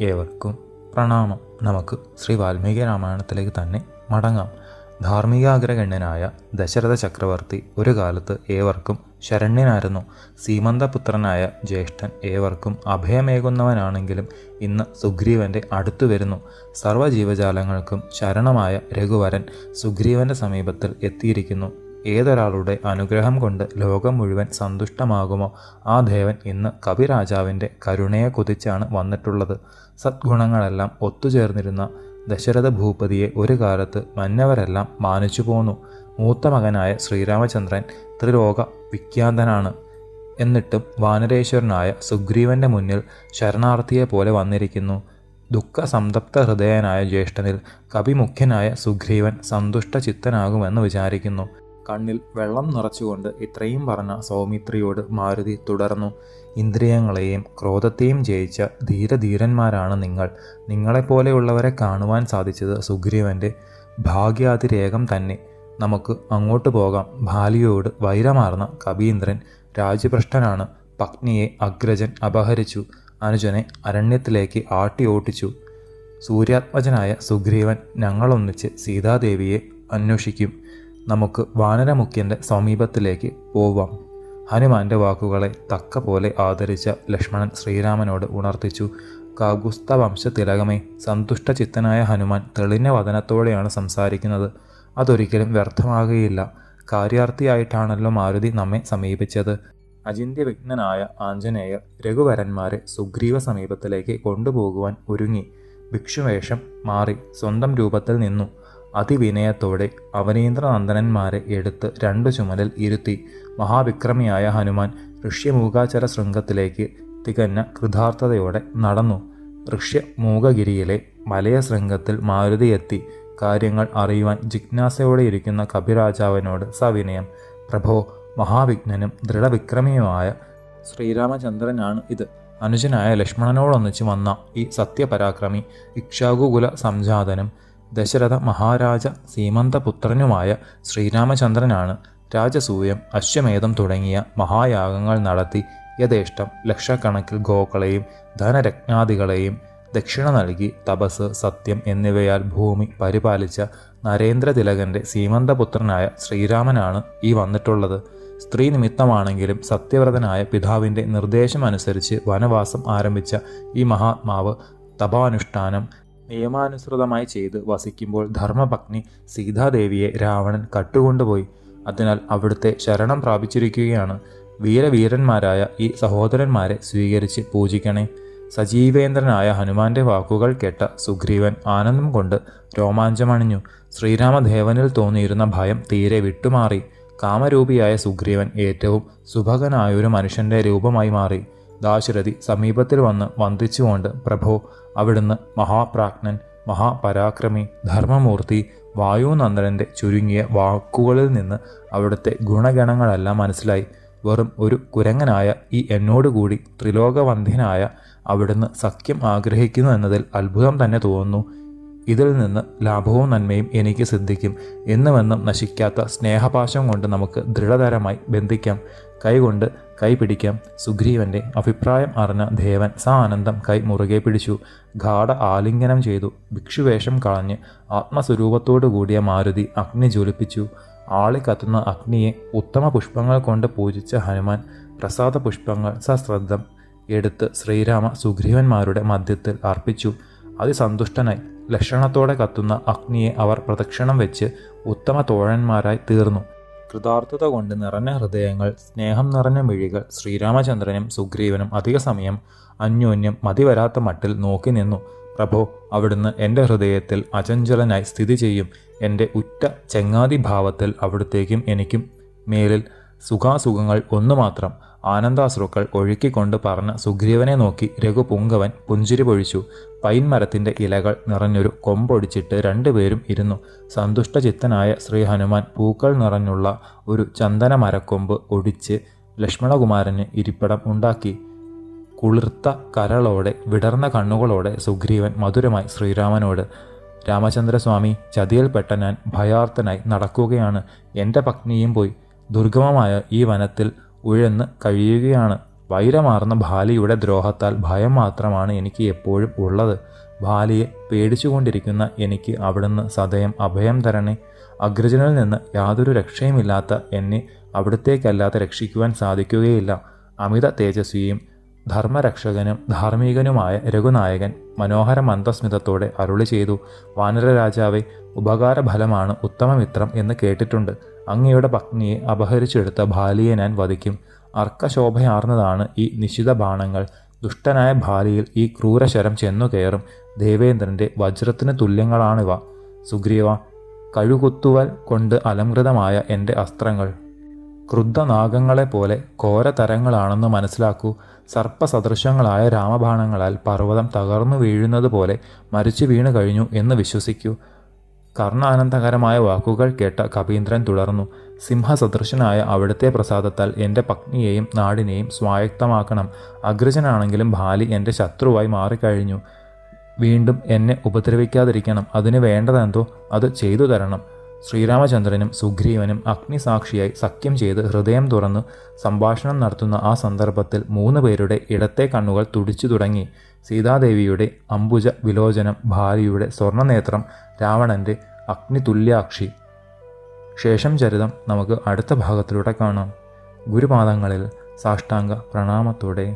ഏവർക്കും പ്രണാമം. നമുക്ക് ശ്രീ വാൽമീകി രാമായണത്തിലേക്ക് തന്നെ മടങ്ങാം. ധാർമ്മികാഗ്രഗണ്യനായ ദശരഥ ചക്രവർത്തി ഒരു കാലത്ത് ഏവർക്കും ശരണ്യനായിരുന്നു. സീമന്തപുത്രനായ ജ്യേഷ്ഠൻ ഏവർക്കും അഭയമേകുന്നവനാണെങ്കിലും ഇന്ന് സുഗ്രീവന്റെ അടുത്തു വരുന്നു. സർവജീവജാലങ്ങൾക്കും ശരണമായ രഘുവരൻ സുഗ്രീവന്റെ സമീപത്തിൽ എത്തിയിരിക്കുന്നു. ഏതൊരാളുടെ അനുഗ്രഹം കൊണ്ട് ലോകം മുഴുവൻ സന്തുഷ്ടമാകുമോ? ആ ദേവൻ ഇന്ന് കവിരാജാവിന്റെ കരുണയെ കുതിച്ചാണ് വന്നിട്ടുള്ളത്. സദ്ഗുണങ്ങളെല്ലാം ഒത്തുചേർന്നിരുന്ന ദശരഥ ഭൂപതിയെ ഒരു കാലത്ത് മന്നവരെല്ലാം മാനിച്ചു പോന്നു. മൂത്ത മകനായ ശ്രീരാമചന്ദ്രൻ ത്രിലോക വിഖ്യാതനാണ്. എന്നിട്ടും വാനരേശ്വരനായ സുഗ്രീവന്റെ മുന്നിൽ ശരണാർത്ഥിയെ പോലെ വന്നിരിക്കുന്നു. ദുഃഖ സംതപ്ത ഹൃദയനായ ജ്യേഷ്ഠനിൽ കവിമുഖ്യനായ സുഗ്രീവൻ സന്തുഷ്ട ചിത്തനാകുമെന്ന് വിചാരിക്കുന്നു. കണ്ണിൽ വെള്ളം നിറച്ചുകൊണ്ട് ഇത്രയും പറഞ്ഞ സൗമിത്രിയോട് മാരുതി തുടർന്നു. ഇന്ദ്രിയങ്ങളെയും ക്രോധത്തെയും ജയിച്ച ധീരധീരന്മാരാണ് നിങ്ങൾ. നിങ്ങളെപ്പോലെയുള്ളവരെ കാണുവാൻ സാധിച്ചത് സുഗ്രീവന്റെ ഭാഗ്യാതിരേകം തന്നെ. നമുക്ക് അങ്ങോട്ട് പോകാം. ഭാലിയോട് വൈരമാർന്ന കവീന്ദ്രൻ രാജ്യഭ്രഷ്ടനാണ്. പത്നിയെ അഗ്രജൻ അപഹരിച്ചു. അനുജനെ അരണ്യത്തിലേക്ക് ആട്ടി ഓട്ടിച്ചു. സൂര്യാത്മജനായ സുഗ്രീവൻ ഞങ്ങളൊന്നിച്ച് സീതാദേവിയെ അന്വേഷിക്കും. നമുക്ക് വാനരമുഖ്യന്റെ സമീപത്തിലേക്ക് പോവാം. ഹനുമാന്റെ വാക്കുകളെ തക്ക പോലെ ആദരിച്ച ലക്ഷ്മണൻ ശ്രീരാമനോട് ഉണർത്തിച്ചു കാഗുസ്ത വംശതിലകമേ സന്തുഷ്ട ചിത്തനായ ഹനുമാൻ തെളിഞ്ഞ വതനത്തോടെയാണ് സംസാരിക്കുന്നത്. അതൊരിക്കലും വ്യർത്ഥമാകുകയില്ല. കാര്യാർത്ഥിയായിട്ടാണല്ലോ മാരുതി നമ്മെ സമീപിച്ചത്. അജിന്ത്യ വിഘ്നനായ ആഞ്ജനേയർ രഘുവരന്മാരെ സുഗ്രീവ സമീപത്തിലേക്ക് കൊണ്ടുപോകുവാൻ ഒരുങ്ങി. ഭിക്ഷുവേഷം മാറി സ്വന്തം രൂപത്തിൽ നിന്നു. അതിവിനയത്തോടെ അവനീന്ദ്രനന്ദനന്മാരെ എടുത്ത് രണ്ടു ചുമലിൽ ഇരുത്തി മഹാവിക്രമിയായ ഹനുമാൻ ഋഷ്യമൂകാചര ശൃംഗത്തിലേക്ക് തികഞ്ഞ കൃതാർത്ഥതയോടെ നടന്നു. ഋഷ്യമൂകഗിരിയിലെ മലയ ശൃംഗത്തിൽ മാരുതി എത്തി കാര്യങ്ങൾ അറിയുവാൻ ജിജ്ഞാസയോടെ ഇരിക്കുന്ന കപിരാജാവിനോട് സവിനയം. പ്രഭോ മഹാവിഘ്നനും ദൃഢവിക്രമിയുമായ ശ്രീരാമചന്ദ്രനാണ് ഇത്. അനുജനായ ലക്ഷ്മണനോടൊന്നിച്ച് വന്ന ഈ സത്യപരാക്രമി ഇക്ഷാകുകുല സംജാതനും ദശരഥ മഹാരാജ സീമന്തപുത്രനുമായ ശ്രീരാമചന്ദ്രനാണ് രാജസൂയം അശ്വമേധം തുടങ്ങിയ മഹായാഗങ്ങൾ നടത്തി യഥേഷ്ടം ലക്ഷക്കണക്കിൽ ഗോക്കളെയും ധനരത്നാദികളെയും ദക്ഷിണ നൽകി തപസ് സത്യം എന്നിവയാൽ ഭൂമി പരിപാലിച്ച നരേന്ദ്രതിലകന്റെ സീമന്തപുത്രനായ ശ്രീരാമനാണ് ഈ വന്നിട്ടുള്ളത്. സ്ത്രീ നിമിത്തമാണെങ്കിലും സത്യവ്രതനായ പിതാവിന്റെ നിർദ്ദേശമനുസരിച്ച് വനവാസം ആരംഭിച്ച ഈ മഹാത്മാവ് തപാനുഷ്ഠാനം നിയമാനുസൃതമായി ചെയ്ത് വസിക്കുമ്പോൾ ധർമ്മപത്നി സീതാദേവിയെ രാവണൻ കട്ടുകൊണ്ടുപോയി. അതിനാൽ അവിടുത്തെ ശരണം പ്രാപിച്ചിരിക്കുകയാണ് വീരവീരന്മാരായ ഈ സഹോദരന്മാരെ സ്വീകരിച്ച് പൂജിക്കണേ. സജീവേന്ദ്രനായ ഹനുമാന്റെ വാക്കുകൾ കേട്ട സുഗ്രീവൻ ആനന്ദം കൊണ്ട് രോമാഞ്ചമണിഞ്ഞു. ശ്രീരാമദേവനിൽ തോന്നിയിരുന്ന ഭയം തീരെ വിട്ടുമാറി. കാമരൂപിയായ സുഗ്രീവൻ ഏറ്റവും സുഭകനായൊരു മനുഷ്യന്റെ രൂപമായി മാറി. ദാശരഥി സമീപത്തിൽ വന്ന് വന്ദിച്ചുകൊണ്ട് പ്രഭോ അവിടുന്ന് മഹാപ്രാജ്ഞൻ മഹാപരാക്രമി ധർമ്മമൂർത്തി വായുനന്ദനന്റെ ചുരുങ്ങിയ വാക്കുകളിൽ നിന്ന് അവിടുത്തെ ഗുണഗണങ്ങളെല്ലാം മനസ്സിലായി. വെറും ഒരു കുരങ്ങനായ ഈ എന്നോടുകൂടി ത്രിലോകവന്ധ്യനായ അവിടുന്ന് സഖ്യം ആഗ്രഹിക്കുന്നു എന്നതിൽ അത്ഭുതം തന്നെ തോന്നുന്നു. ഇതിൽ നിന്ന് ലാഭവും നന്മയും എനിക്ക് സിദ്ധിക്കും. എന്നുമെന്നും നശിക്കാത്ത സ്നേഹപാശം കൊണ്ട് നമുക്ക് ദൃഢതരമായി ബന്ധിക്കാം. കൈകൊണ്ട് കൈ പിടിക്കാം. സുഗ്രീവന്റെ അഭിപ്രായം അറിഞ്ഞ ദേവൻ സാ ആനന്ദം കൈ മുറുകെ പിടിച്ചു. ഗാഠ ആലിംഗനം ചെയ്തു. ഭിക്ഷുവേഷം കളഞ്ഞ് ആത്മസ്വരൂപത്തോടു കൂടിയ മാരുതി അഗ്നി ജ്വലിപ്പിച്ചു. ആളി കത്തുന്ന അഗ്നിയെ ഉത്തമ പുഷ്പങ്ങൾ കൊണ്ട് പൂജിച്ച ഹനുമാൻ പ്രസാദ പുഷ്പങ്ങൾ സശ്രദ്ധം എടുത്ത് ശ്രീരാമ സുഗ്രീവന്മാരുടെ മധ്യത്തിൽ അർപ്പിച്ചു. അതിസന്തുഷ്ടനായി ലക്ഷണത്തോടെ കത്തുന്ന അഗ്നിയെ അവർ പ്രദക്ഷിണം വെച്ച് ഉത്തമ തോഴന്മാരായി തീർന്നു. കൃതാർത്ഥത കൊണ്ട് നിറഞ്ഞ ഹൃദയങ്ങൾ സ്നേഹം നിറഞ്ഞ മിഴികൾ ശ്രീരാമചന്ദ്രനും സുഗ്രീവനും അധിക സമയം അന്യോന്യം മതിവരാത്ത മട്ടിൽ നോക്കി നിന്നു. പ്രഭോ അവിടുന്ന് എന്റെ ഹൃദയത്തിൽ അചഞ്ചലനായി സ്ഥിതി ചെയ്യും. എന്റെ ഉറ്റ ചെങ്ങാതി ഭാവത്തിൽ അവിടുത്തേക്കും എനിക്കും മേലിൽ സുഖാസുഖങ്ങൾ ഒന്നു മാത്രം ആനന്ദാശ്രുക്കൾ ഒഴുക്കിക്കൊണ്ട് പറഞ്ഞ സുഗ്രീവനെ നോക്കി രഘുപുങ്കവൻ പുഞ്ചിരി പൊഴിച്ചു. പൈൻമരത്തിന്റെ ഇലകൾ നിറഞ്ഞൊരു കൊമ്പൊടിച്ചിട്ട് രണ്ടുപേരും ഇരുന്നു. സന്തുഷ്ടചിത്തനായ ശ്രീ ഹനുമാൻ പൂക്കൾ നിറഞ്ഞുള്ള ഒരു ചന്ദന മരക്കൊമ്പ് ഒടിച്ച് ലക്ഷ്മണകുമാരന് ഇരിപ്പിടം ഉണ്ടാക്കി. കുളിർത്ത കരളോടെ വിടർന്ന കണ്ണുകളോടെ സുഗ്രീവൻ മധുരമായി ശ്രീരാമനോട് രാമചന്ദ്രസ്വാമി ചതിയിൽപ്പെട്ട ഞാൻ ഭയാർത്ഥനായി നടക്കുകയാണ്. എന്റെ പത്നിയും പോയി. ദുർഗമമായ ഈ വനത്തിൽ ഉഴന്ന് കഴിയുകയാണ്. വൈരമാർന്ന ഭാലിയുടെ ദ്രോഹത്താൽ ഭയം മാത്രമാണ് എനിക്ക് എപ്പോഴും ഉള്ളത്. ഭാലിയെ പേടിച്ചുകൊണ്ടിരിക്കുന്ന എനിക്ക് അവിടുന്ന് സദയം അഭയം തരണേ. അഗ്രജനിൽ നിന്ന് യാതൊരു രക്ഷയുമില്ലാത്ത എന്നെ അവിടത്തേക്കല്ലാതെ രക്ഷിക്കുവാൻ സാധിക്കുകയില്ല. അമിത തേജസ്വിയും ധർമ്മരക്ഷകനും ധാർമ്മികനുമായ രഘുനായകൻ മനോഹര മന്ദസ്മിതത്തോടെ അരുളി ചെയ്തു വാനരരാജാവെ ഉപകാരഫലമാണ് ഉത്തമമിത്രം എന്ന് കേട്ടിട്ടുണ്ട്. അങ്ങയുടെ പത്നിയെ അപഹരിച്ചെടുത്ത ഭാലിയെ ഞാൻ വധിക്കും. അർക്കശോഭയാർന്നതാണ് ഈ നിശിത ബാണങ്ങൾ. ദുഷ്ടനായ ഭാലിയിൽ ഈ ക്രൂരശരം ചെന്നു കയറും ദേവേന്ദ്രന്റെ വജ്രത്തിന് തുല്യങ്ങളാണിവ. സുഗ്രീവ കഴുകുത്തുവൽ കൊണ്ട് അലംകൃതമായ എന്റെ അസ്ത്രങ്ങൾ. ക്രുദ്ധനാഗങ്ങളെപ്പോലെ ഘോരതരങ്ങളാണെന്ന് മനസ്സിലാക്കൂ. സർപ്പസദൃശങ്ങളായ രാമബാണങ്ങളാൽ പർവതം തകർന്നു വീഴുന്നത് പോലെ മരിച്ചു വീണു കഴിഞ്ഞു എന്ന് വിശ്വസിക്കൂ. കർണാനന്ദകരമായ വാക്കുകൾ കേട്ട കവീന്ദ്രൻ തുടർന്നു. സിംഹസദൃശനായ അവിടുത്തെ പ്രസാദത്താൽ എന്റെ പത്നിയെയും നാടിനെയും സ്വായക്തമാക്കണം അഗ്രജനാണെങ്കിലും ബാലി എന്റെ ശത്രുവായി മാറിക്കഴിഞ്ഞു. വീണ്ടും എന്നെ ഉപദ്രവിക്കാതിരിക്കണം. അതിന് വേണ്ടതെന്തോ അത് ചെയ്തു തരണം. ശ്രീരാമചന്ദ്രനും സുഗ്രീവനും അഗ്നിസാക്ഷിയായി സഖ്യം ചെയ്ത് ഹൃദയം തുറന്ന് സംഭാഷണം നടത്തുന്ന ആ സന്ദർഭത്തിൽ മൂന്ന് പേരുടെ ഇടത്തെ കണ്ണുകൾ തുടിച്ചു തുടങ്ങി. സീതാദേവിയുടെ അംബുജ വിലോചനം ഭാര്യയുടെ സ്വർണനേത്രം രാവണന്റെ അഗ്നിതുല്യാക്ഷി. ശേഷം ചരിതം നമുക്ക് അടുത്ത ഭാഗത്തിലൂടെ കാണാം. ഗുരുപാദങ്ങളിൽ സാഷ്ടാംഗ പ്രണാമത്തോടെ.